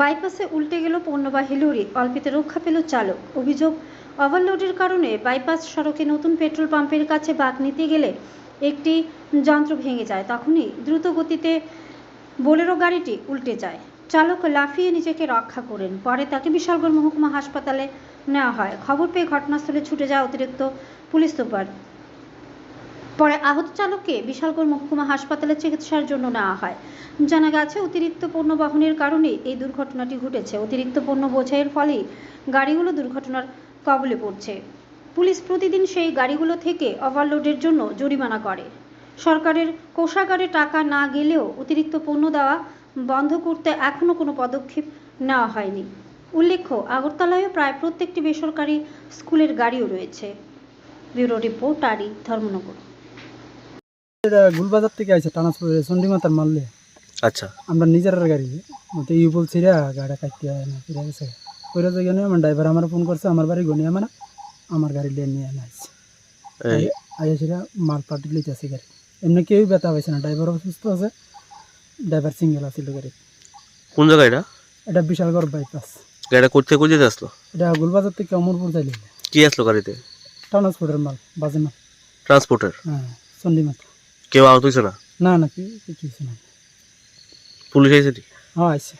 বাইপাসে উল্টে গেল পণ্যবাহী লরি, অল্পেতে রক্ষা পেল চালক। অভিযোগ, ওভারলোডের কারণে বাইপাস সড়কে নতুন পেট্রোল পাম্পের কাছে বাঘ নিতে গেলে একটি যন্ত্র ভেঙে যায়, তখনই দ্রুত গতিতে বোলেরো গাড়িটি উল্টে যায়। চালক লাফিয়ে নিজেকে রক্ষা করেন, পরে তাকে বিশালগড় মহকুমা হাসপাতালে নেওয়া হয়। খবর পেয়ে ঘটনাস্থলে ছুটে যায় অতিরিক্ত পুলিশ সুপার পরে আহত চালককে বিশালগড় মহকুমা হাসপাতালে চিকিৎসার জন্য নেওয়া হয়। জানা গেছে, অতিরিক্ত পণ্য বহনের কারণে এই দুর্ঘটনাটি ঘটেছে। অতিরিক্ত পণ্য বোঝাইয়ের ফলে গাড়িগুলো দুর্ঘটনার কবলে পড়ছে। পুলিশ প্রতিদিন সেই গাড়িগুলো থেকে ওভারলোডের জন্য জরিমানা করে। সরকারের কোষাগারে টাকা না গেলেও অতিরিক্ত পণ্য দেওয়া বন্ধ করতে এখনও কোনো পদক্ষেপ নেওয়া হয়নি। উল্লেখ্য, আগরতলায়ও প্রায় প্রত্যেকটি বেসরকারি স্কুলের গাড়িও রয়েছে। ব্যুরো রিপোর্ট, আরি, ধর্মনগর। এটা গুলবাজার থেকে আইছে ট্রান্সপোর্ট চন্ডিমাতার মারলে আচ্ছা। আমরা নিজের গাড়ি মতো ইউ বলছি রে গাড়ি কাটতে হয় না আমার ড্রাইভার আমার ফোন করছে আমার বাড়ি গনি আমার আমার গাড়ি লিয়ে নিয়ে আসছে এই। আইসিরা মাল পাটি লইতে আছে গাড়ি। এমনি কেউ ব্যথা পাইছে না ড্রাইভার অসুস্থ আছে ড্রাইভার সিঙ্গেল আছিল গাড়ি। কোন জায়গা এটা? এটা বিশালগড় বাইপাস গাড়িটা করতে কোন যেতে আসলো? এটা গুলবাজার থেকে অমরপুর যাইলে। কি আসলো গাড়িতে? ট্রান্সপোর্টের মাল বাজে মাল। ট্রান্সপোর্টের? হ্যাঁ চন্ডিমাতা কেউ আহত হয়েছে না? না না কিছু না। পুলিশ আইসে নি? হ্যাঁ আইসে